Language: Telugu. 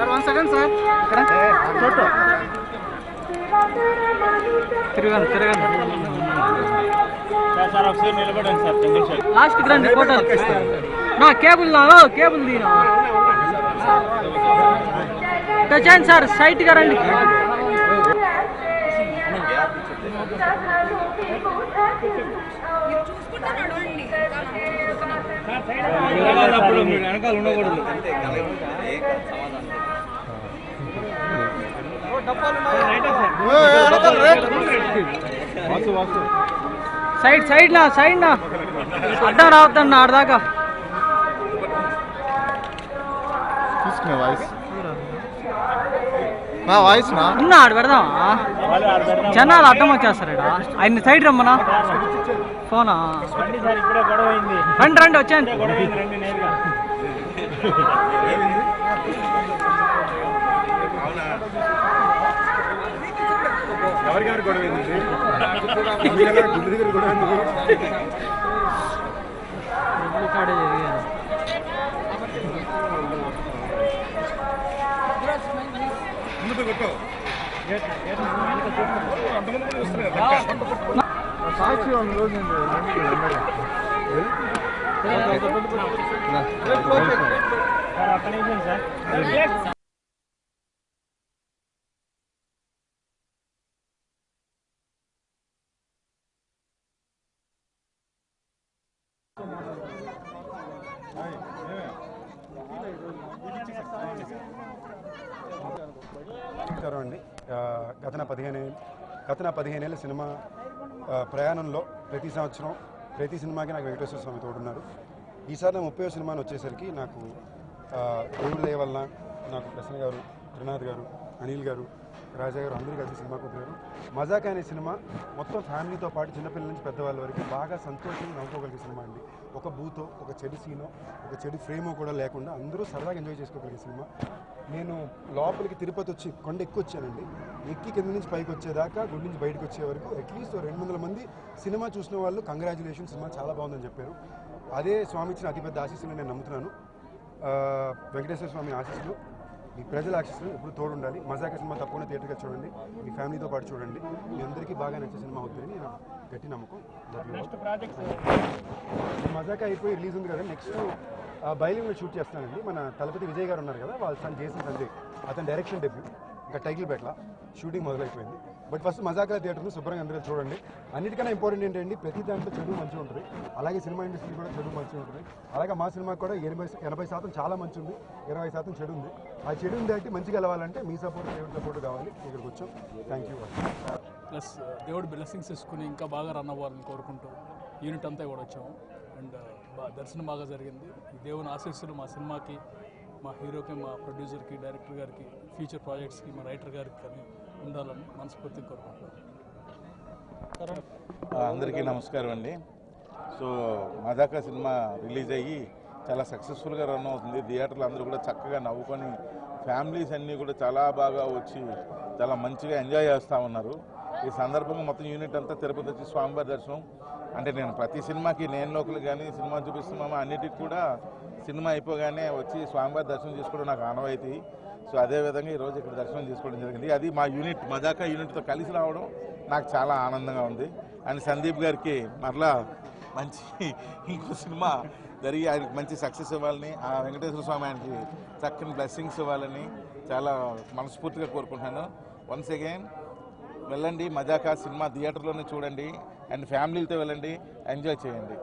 సార్ వన్ సెకండ్ సార్ ఇక్కడ. ఫోటో తిరగండి తిరగండి. సార్ ఒకసారి నిలబడండి సార్ చంద్రశేఖర్ లాస్ట్కి రండి ఫోటో నా కేబుల్ నా కేబుల్ దీనా. చేయండి సార్ సైట్గా రండి. అప్పుడు మీరు వెనకాల ఉండకూడదు. సైడ్ సైడ్ నా సైడ్ నా అడ్డం రావద్దన్న ఆడదాకా తీసుకునే వాయిస్ నా వాయిస్ నా? ఉన్న ఆడ పెడదామా? జనాలు అడ్డం వచ్చేస్తారు ఈడ. ఆయన సైడ్ రమ్మనా? ఫోనా? రండి రండి వచ్చాను ఎవరి గారి గొడవ గుడి దగ్గర గొడవ ముందు కొట్టు. అంతమంది చూస్తున్నారు సాక్షి ఉంది. రోజు సార్ అండి. ఆ, పదిహేను గతన పదిహేనేళ్ళ సినిమా ప్రయాణంలో ప్రతి సంవత్సరం ప్రతి సినిమాకి నాకు వెంకటేశ్వర స్వామి తోడున్నారు. ఈసారి నా ముప్పై సినిమాని వచ్చేసరికి నాకు దేవుళ్ళ దేవుడి వలన నాకు ప్రసన్న గారు త్రినాథ్ గారు అనిల్ గారు రాజా గారు అందరూ కలిసి సినిమాకు వచ్చారు మజాక్ అనే సినిమా మొత్తం ఫ్యామిలీతో పాటు చిన్నపిల్లల నుంచి పెద్దవాళ్ళ వరకు బాగా సంతోషంగా నవ్వుకోగలిగే సినిమా అండి. ఒక బూతో ఒక చెడు సీనో ఒక చెడు ఫ్రేమో కూడా లేకుండా అందరూ సరదాగా ఎంజాయ్ చేసుకోగలిగే సినిమా. నేను లోపలికి తిరుపతి వచ్చి కొండ ఎక్కువ వచ్చానండి. ఎక్కి కింద నుంచి పైకి వచ్చేదాకా గుడి నుంచి బయటకు వచ్చే వరకు అట్లీస్ట్ రెండు వందల మంది సినిమా చూసిన వాళ్ళు కంగ్రాచులేషన్ సినిమా చాలా బాగుందని చెప్పారు. అదే స్వామి ఇచ్చిన అతిపెద్ద ఆశీస్సులు నేను నమ్ముతున్నాను. వెంకటేశ్వర స్వామి ఆశీస్సులు మీ ప్రజల ఆశీస్సులు ఎప్పుడు తోడు ఉండాలి మజాక సినిమా తప్పకుండా థియేటర్గా చూడండి. మీ ఫ్యామిలీతో పాటు చూడండి. మీ అందరికీ బాగా నచ్చే సినిమా అవుతుందని నా గట్టి నమ్మకం. మజాక అయిపోయి రిలీజ్ ఉంది కదా నెక్స్ట్ బయలు షూట్ చేస్తానండి మన తలపతి విజయ్ గారు ఉన్నారు కదా వాళ్ళ సన్ జేసన్ సంజయ్. అతని డైరెక్షన్ డెబ్యూ. ఇంకా టైటిల్ పెట్టల షూటింగ్ మొదలైపోయింది. బట్ ఫస్ట్ మజాకల థియేటర్ను శుభ్రంగా అందరూ చూడండి. అన్నిటికన్నా ఇంపార్టెంట్ ఏంటంటే ప్రతి దాంట్లో చెడు మంచిగా ఉంటుంది. అలాగే సినిమా ఇండస్ట్రీ కూడా చెడు మంచిగా ఉంటుంది. అలాగే మా సినిమాకి కూడా ఎనభై ఎనభై శాతం చాలా మంచి ఉంది ఇరవై శాతం చెడు ఉంది. ఆ చెడు ఉంది మంచిగా వెళ్ళాలంటే మీ సపోర్ట్ దేవుడి సపోర్ట్ కావాలి. ఇక్కడికి వచ్చాం. థ్యాంక్ యూ ప్లస్ దేవుడు బ్లెస్సింగ్స్ తీసుకుని ఇంకా బాగా రన్ అవ్వాలని కోరుకుంటూ యూనిట్ అంతా కూడా వచ్చాము. అండ్ uh, దర్శనం బాగా జరిగింది. దేవుని ఆశీస్సులు మా సినిమాకి మా హీరోకి మా ప్రొడ్యూసర్కి డైరెక్టర్ గారికి ఫ్యూచర్ ప్రాజెక్ట్స్కి మా రైటర్ గారికి కానీ ఉండాలని మనస్ఫూర్తి కోరుకుంటున్నాను అందరికీ నమస్కారం అండి. సో మజాకా సినిమా రిలీజ్ అయ్యి చాలా సక్సెస్ఫుల్గా రన్ అవుతుంది. థియేటర్లు అందరూ కూడా చక్కగా నవ్వుకొని ఫ్యామిలీస్ అన్నీ కూడా చాలా బాగా వచ్చి చాలా మంచిగా ఎంజాయ్ చేస్తూ ఉన్నారు. ఈ సందర్భంగా మొత్తం యూనిట్ అంతా తిరుపతి వచ్చి స్వామివారి దర్శనం. అంటే నేను ప్రతి సినిమాకి నేను లోకల్ కానీ సినిమా చూపిస్తున్నామా అన్నిటికి కూడా సినిమా అయిపోగానే వచ్చి స్వామివారి దర్శనం చేసుకోవడం నాకు ఆనవాయితీ. సో అదేవిధంగా ఈరోజు ఇక్కడ దర్శనం చేసుకోవడం జరిగింది. అది మా యూనిట్ మజాకా యూనిట్తో కలిసి రావడం నాకు చాలా ఆనందంగా ఉంది. అండ్ సందీప్ గారికి మరలా మంచి ఇంకో సినిమా జరిగి ఆయనకి మంచి సక్సెస్ ఇవ్వాలని ఆ వెంకటేశ్వర స్వామి ఆయనకి చక్కని బ్లెస్సింగ్స్ ఇవ్వాలని చాలా మనస్ఫూర్తిగా కోరుకుంటున్నాను. వన్స్ అగైన్ వెళ్ళండి మజాకా సినిమా థియేటర్లోనే చూడండి. అండ్ ఫ్యామిలీలతో వెళ్ళండి ఎంజాయ్ చేయండి.